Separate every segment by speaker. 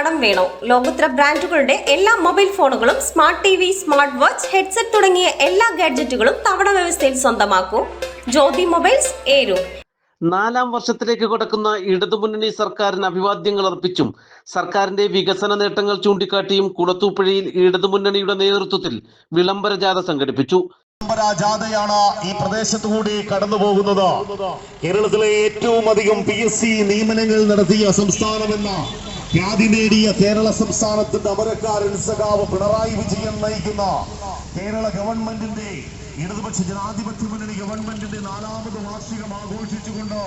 Speaker 1: കടം വേണോ? ലോകോത്തര ബ്രാൻഡുകളുടെ എല്ലാ മൊബൈൽ ഫോണുകളും smart T V smart watch headset തുടങ്ങിയ എല്ലാ ഗാഡ്ജറ്റുകളും തവണ വ്യവസ്ഥയിൽ സ്വന്തമാക്കൂ. ജ്യോതി മൊബൈൽസ് ഏരു.
Speaker 2: നാലാം വർഷത്തിലേക്ക് കടക്കുന്ന ഇടതുമുന്നണി സർക്കാരിന് അഭിവാദ്യങ്ങൾ അർപ്പിച്ചും സർക്കാരിന്റെ വികസന നേട്ടങ്ങൾ ചൂണ്ടിക്കാട്ടിയും കുളത്തൂപ്പുഴയിൽ ഇടതുമുന്നണിയുടെ നേതൃത്വത്തിൽ വിളംബര ജാഥ സംഘടിപ്പിച്ചു.
Speaker 3: ജാഥയാണ് ഈ പ്രദേശത്തു കൂടി കടന്നു പോകുന്നത് കേരളത്തിലെ ഏറ്റവും അധികം പി എസ് സി നിയമനങ്ങൾ നടത്തിയ സംസ്ഥാനമെന്ന ഖ്യാതി നേടിയ കേരള സംസ്ഥാനത്തിന്റെ അമരക്കാരൻ സഖാവ് പിണറായി വിജയൻ നയിക്കുന്ന കേരള ഗവൺമെന്റിന്റെ ഇടതുപക്ഷ ജനാധിപത്യ മുന്നണി ഗവൺമെന്റിന്റെ നാലാമത് വാർഷികം ആഘോഷിച്ചുകൊണ്ട്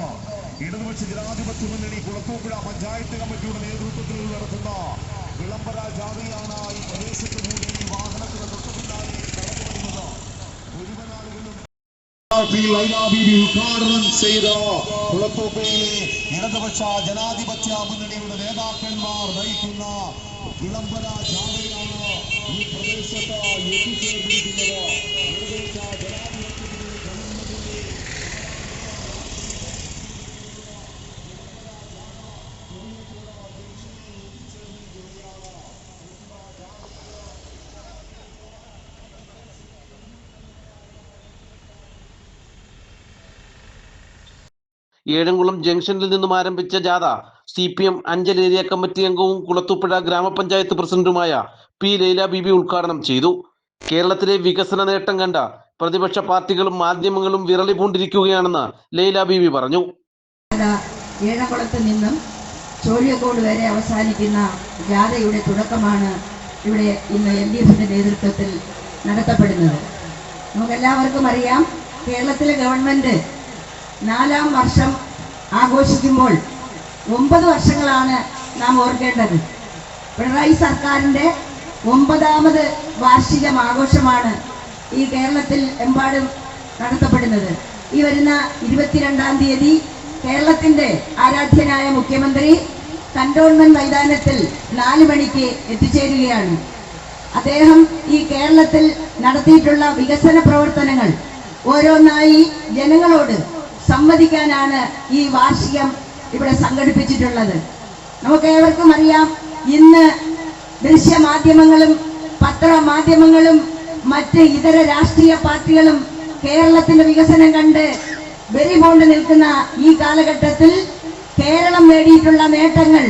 Speaker 3: ഇടതുപക്ഷ ജനാധിപത്യ മുന്നണി കുളത്തൂപ്പുഴ പഞ്ചായത്ത് കമ്മിറ്റിയുടെ നേതൃത്വത്തിൽ നടത്തുന്ന വിളംബര ജാഥയാണ് ഈ പ്രദേശത്ത് കൂടി ഉദ്ഘാടനം ചെയ്ത കുളത്തൂപ്പയിലെ ഇടതുപക്ഷ ജനാധിപത്യ മുന്നണിയുടെ നേതാക്കന്മാർ നയിക്കുന്ന വിളംബര ജാഥയാണ് ഈ പ്രദേശത്ത് എത്തിച്ചേർന്നിരിക്കുന്നത്.
Speaker 2: ഏഴംകുളം ജംഗ്ഷനിൽ നിന്നും ആരംഭിച്ച ജാഥ C P M Anchal area committee അംഗവും കുളത്തൂപ്പുഴ ഗ്രാമപഞ്ചായത്ത് പ്രസിഡന്റുമായ പി ലൈല ബിബി ഉദ്ഘാടനം ചെയ്തു. കേരളത്തിലെ വികസന നേട്ടം കണ്ട പ്രതിപക്ഷ പാർട്ടികളും മാധ്യമങ്ങളും വിരളി പൂണ്ടിരിക്കുകയാണെന്ന് ലൈല ബിബി പറഞ്ഞു.
Speaker 4: ഏഴംകുളത്ത് നിന്നും ചോഴിയക്കോട് വരെ അവസാനിക്കുന്ന ജാഥയുടെ തുടക്കമാണ് ഇവിടെ ഇന്ന് എൽ ഡി എഫിന്റെ നേതൃത്വത്തിൽ നടത്തപ്പെടുന്നത്. നമുക്കെല്ലാവർക്കും അറിയാം കേരളത്തിലെ ഗവൺമെന്റ് നാലാം വർഷം ആഘോഷിക്കുമ്പോൾ ഒമ്പത് വർഷങ്ങളാണ് നാം ഓർക്കേണ്ടത്. പിണറായി സർക്കാരിന്റെ ഒമ്പതാമത് വാർഷികം ആഘോഷമാണ് ഈ കേരളത്തിൽ എമ്പാടും നടത്തപ്പെടുന്നത്. ഈ വരുന്ന ഇരുപത്തിരണ്ടാം തീയതി കേരളത്തിന്റെ ആരാധ്യനായ മുഖ്യമന്ത്രി കണ്ടോൺമെന്റ് മൈതാനത്തിൽ നാല് മണിക്ക് എത്തിച്ചേരുകയാണ്. അദ്ദേഹം ഈ കേരളത്തിൽ നടത്തിയിട്ടുള്ള വികസന പ്രവർത്തനങ്ങൾ ഓരോന്നായി ജനങ്ങളോട് സംവദിക്കാനാണ് ഈ വാർഷികം ഇവിടെ സംഘടിപ്പിച്ചിട്ടുള്ളത്. നമുക്ക് ഏവർക്കും അറിയാം ഇന്ന് ദൃശ്യമാധ്യമങ്ങളും പത്രമാധ്യമങ്ങളും മറ്റ് ഇതര രാഷ്ട്രീയ പാർട്ടികളും കേരളത്തിന്റെ വികസനം കണ്ട് വെറിപോണ്ട് നിൽക്കുന്ന ഈ കാലഘട്ടത്തിൽ കേരളം നേടിയിട്ടുള്ള നേട്ടങ്ങൾ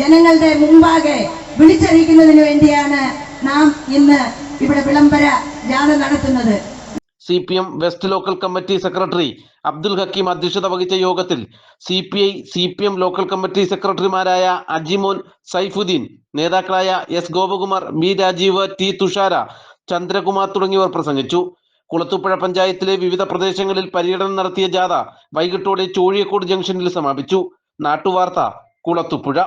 Speaker 4: ജനങ്ങളുടെ മുമ്പാകെ വിളിച്ചറിയിക്കുന്നതിന് വേണ്ടിയാണ് നാം ഇന്ന് ഇവിടെ വിളംബര ജാഥ നടത്തുന്നത്.
Speaker 2: C P M west local committee secretary Abdul Hakeem അധ്യക്ഷത വഹിച്ച യോഗത്തിൽ C P I C P M local committee സെക്രട്ടറിമാരായ അജിമോൻ സൈഫുദ്ദീൻ നേതാക്കളായ S Gopakumar B Rajeev T Thushara Chandrakumar തുടങ്ങിയവർ പ്രസംഗിച്ചു. കുളത്തുപ്പുഴ പഞ്ചായത്തിലെ വിവിധ പ്രദേശങ്ങളിൽ പര്യടനം നടത്തിയ ജാഥ വൈകിട്ടോടെ ചോഴിയക്കോട് ജംഗ്ഷനിൽ സമാപിച്ചു. നാട്ടുവാർത്ത കുളത്തുപ്പുഴ.